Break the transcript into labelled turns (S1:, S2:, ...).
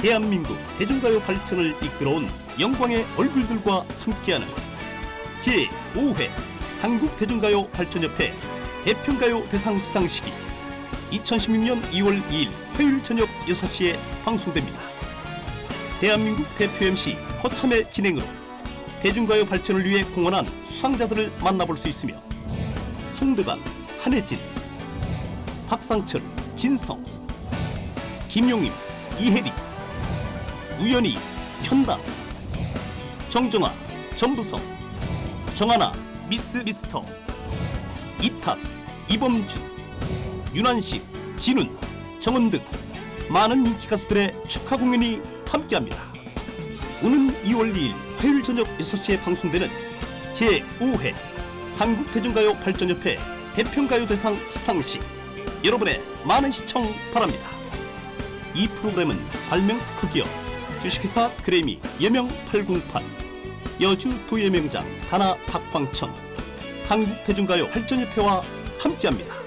S1: 대한민국 대중가요 발전을 이끌어온 영광의 얼굴들과 함께하는 제5회 한국대중가요 발전협회 대평가요 대상 시상식이 2016년 2월 2일 화요일 저녁 6시에 방송됩니다. 대한민국 대표 MC 허참의 진행으로 대중가요 발전을 위해 공헌한 수상자들을 만나볼 수 있으며 송대관, 한혜진, 박상철, 진성, 김용임, 이혜리, 우연희, 현남, 정정아, 전부성, 정하나, 미스 미스터, 이탁, 이범준, 윤한식, 진훈, 정은 등 많은 인기 가수들의 축하 공연이 함께합니다. 오는 2월 2일 화요일 저녁 6시에 방송되는 제5회 한국대중가요 발전협회 대평가요 대상 시상식 여러분의 많은 시청 바랍니다. 이 프로그램은 발명 특허기업 주식회사 그래미 여명 808 여주 도예명장 다나 박광천 한국대중가요 발전협회와 함께합니다.